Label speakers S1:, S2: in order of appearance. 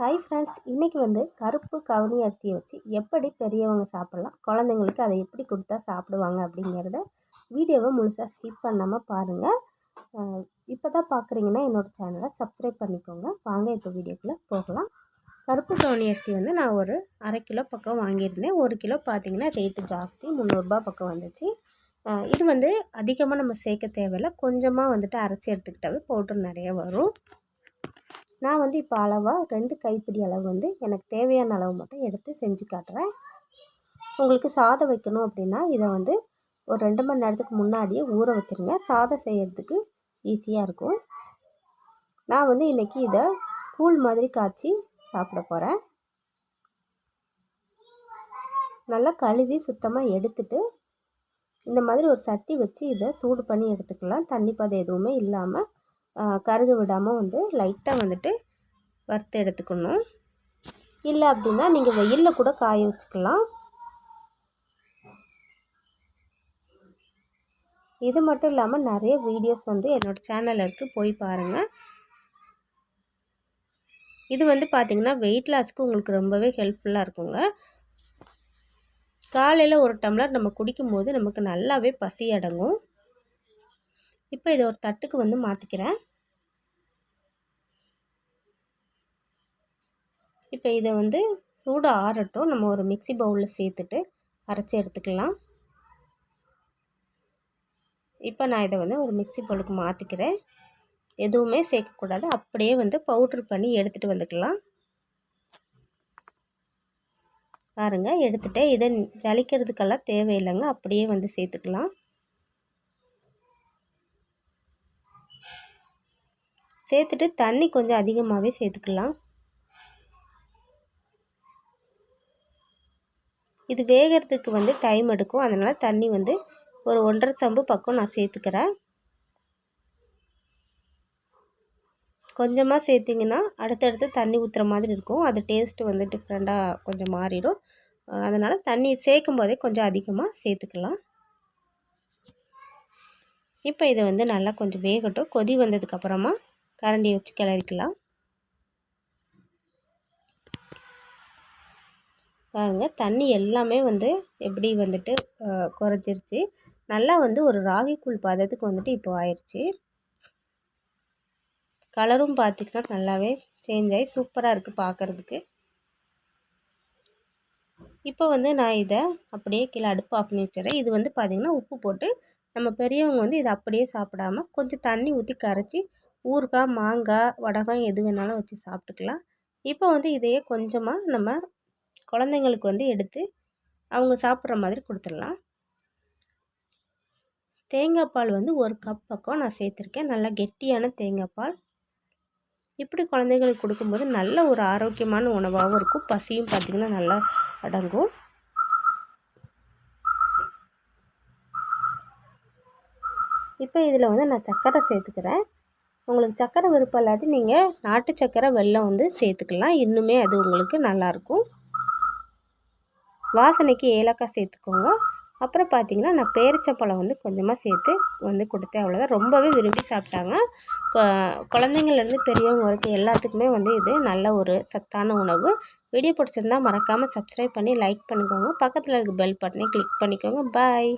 S1: Hi friends இன்றைக்கி வந்து கருப்பு கவுனி அரிசியை வச்சு எப்படி பெரியவங்க சாப்பிட்லாம் குழந்தைங்களுக்கு அதை எப்படி கொடுத்தா சாப்பிடுவாங்க அப்படிங்கிறத வீடியோவை முழுசாக ஸ்கிப் பண்ணாமல் பாருங்கள் இப்போ தான் பார்க்குறீங்கன்னா என்னோடய சேனலை சப்ஸ்கிரைப் பண்ணிக்கோங்க. வாங்க இப்போ வீடியோக்குள்ளே போகலாம். கருப்பு கவுனி அரிசி வந்து நான் ஒரு அரை கிலோ பக்கம் வாங்கியிருந்தேன். ஒரு கிலோ பார்த்திங்கன்னா ரேட்டு ஜாஸ்தி முந்நூறுரூபா பக்கம் வந்துச்சு. இது வந்து அதிகமாக நம்ம சேர்க்க தேவையில்லை. கொஞ்சமாக வந்துட்டு அரைச்சி எடுத்துக்கிட்டாவே பவுட்ரு நிறைய வரும். நான் வந்து இப்போ அளவாக ரெண்டு கைப்பிடி அளவு வந்து எனக்கு தேவையான அளவு மட்டும் எடுத்து செஞ்சு காட்டுறேன். உங்களுக்கு சாதம் வைக்கணும் அப்படின்னா இதை வந்து ஒரு ரெண்டு மணி நேரத்துக்கு முன்னாடியே ஊற வச்சுருங்க. சாதம் செய்கிறதுக்கு ஈஸியாக இருக்கும். நான் வந்து இன்றைக்கி இதை கூழ் மாதிரி காய்ச்சி சாப்பிட போகிறேன் நல்லா கழுவி சுத்தமாக எடுத்துட்டு இந்த மாதிரி ஒரு சட்டி வச்சு இதை சூடு பண்ணி எடுத்துக்கலாம். தண்ணி பதம் எதுவுமே இல்லாமல் கருக விடாமல் வந்து லைட்டாக வந்துட்டு வறுத்து எடுத்துக்கணும். இல்லை அப்படின்னா நீங்கள் வெயிலில் கூட காய வச்சுக்கலாம். இது மட்டும் இல்லாமல் நிறைய வீடியோஸ் வந்து என்னோடய சேனலில் இருக்குது போய் பாருங்கள் இது வந்து பார்த்திங்கன்னா வெயிட் லாஸ்க்கு உங்களுக்கு ரொம்பவே ஹெல்ப்ஃபுல்லாக இருக்குங்க. காலையில் ஒரு டம்ளர் நம்ம குடிக்கும்போது நமக்கு நல்லாவே பசி அடங்கும். இப்போ இதை ஒரு தட்டுக்கு வந்து மாற்றிக்கிறேன் இப்போ இதை வந்து சூடு ஆறட்டும். நம்ம ஒரு மிக்சி பவுலில் சேர்த்துட்டு அரைச்சி எடுத்துக்கலாம். இப்போ நான் இதை வந்து ஒரு மிக்சி பவுலுக்கு மாற்றிக்கிறேன் எதுவுமே சேர்க்கக்கூடாது. அப்படியே வந்து பவுட்ரு பண்ணி எடுத்துகிட்டு வந்துக்கலாம். பாருங்கள் எடுத்துகிட்டு இதை ஜலிக்கிறதுக்கெல்லாம் தேவையில்லைங்க. அப்படியே வந்து சேர்த்துக்கலாம். சேர்த்துட்டு தண்ணி கொஞ்சம் அதிகமாகவே சேர்த்துக்கலாம். இது வேகிறதுக்கு வந்து டைம் எடுக்கும். அதனால் தண்ணி வந்து ஒரு ஒன்றரை சம்பு பக்கம் நான் சேர்த்துக்கிறேன். கொஞ்சமாக சேர்த்திங்கன்னா அடுத்தடுத்து தண்ணி ஊற்றுற மாதிரி இருக்கும். அது டேஸ்ட்டு வந்து டிஃப்ரெண்ட்டாக கொஞ்சம் மாறிடும். அதனால் தண்ணி சேர்க்கும் போதே கொஞ்சம் அதிகமாக சேர்த்துக்கலாம். இப்போ இதை வந்து நல்லா கொஞ்சம் வேகட்டும். கொதி வந்ததுக்கப்புறமா கரண்டி வச்சு கிளறிக்கலாம். பாருங்கள் தண்ணி எல்லாமே வந்து எப்படி வந்துட்டு குறைஞ்சிருச்சு. நல்லா வந்து ஒரு ராகி கூழ் பதத்துக்கு வந்துட்டு இப்போ ஆயிடுச்சு கலரும் பார்த்திங்கன்னா நல்லாவே சேஞ்ச் ஆகி சூப்பராக இருக்குது பார்க்குறதுக்கு இப்போ வந்து நான் இதை அப்படியே கீழே அடுப்பு ஆஃப் பண்ணி வச்சிடறேன். இது வந்து பார்த்திங்கன்னா உப்பு போட்டு நம்ம பெரியவங்க வந்து இதை அப்படியே சாப்பிடாம கொஞ்சம் தண்ணி ஊற்றி கரைச்சி ஊறுகாய் மாங்காய் வடகம் எது வேணாலும் வச்சு சாப்பிட்டுக்கலாம். இப்போ வந்து இதையே கொஞ்சமாக நம்ம குழந்தைங்களுக்கு வந்து எடுத்து அவங்க சாப்பிட்ற மாதிரி கொடுத்துடலாம். தேங்காய் பால் வந்து ஒரு கப் பக்கம் நான் சேர்த்துருக்கேன். நல்லா கெட்டியான தேங்காய் பால். இப்படி குழந்தைங்களுக்கு கொடுக்கும்போது நல்ல ஒரு ஆரோக்கியமான உணவாகவும் இருக்கும். பசியும் பார்த்திங்கன்னா நல்லா அடங்கும். இப்போ இதில் வந்து நான் சர்க்கரை சேர்த்துக்கிறேன். உங்களுக்கு சர்க்கரை விருப்பம் இல்லாட்டி நீங்கள் நாட்டு சர்க்கரை வெல்லம் வந்து சேர்த்துக்கலாம். இன்னுமே அது உங்களுக்கு நல்லாயிருக்கும் வாசனைக்கு ஏலக்காய் சேர்த்துக்கோங்க. அப்புறம் பார்த்தீங்கன்னா நான் பேரிச்சப்பழம் வந்து கொஞ்சமாக சேர்த்து வந்து கொடுத்தேன். அவ்வளோதான் ரொம்பவே விரும்பி சாப்பிட்டாங்க. குழந்தைங்கள்லேருந்து பெரியவங்க வரைக்கும் எல்லாத்துக்குமே வந்து இது நல்ல ஒரு சத்தான உணவு. வீடியோ பிடிச்சிருந்தா மறக்காமல் சப்ஸ்கிரைப் பண்ணி லைக் பண்ணிக்கோங்க. பக்கத்தில் இருக்க பெல் பட்டனை கிளிக் பண்ணிக்கோங்க. பாய்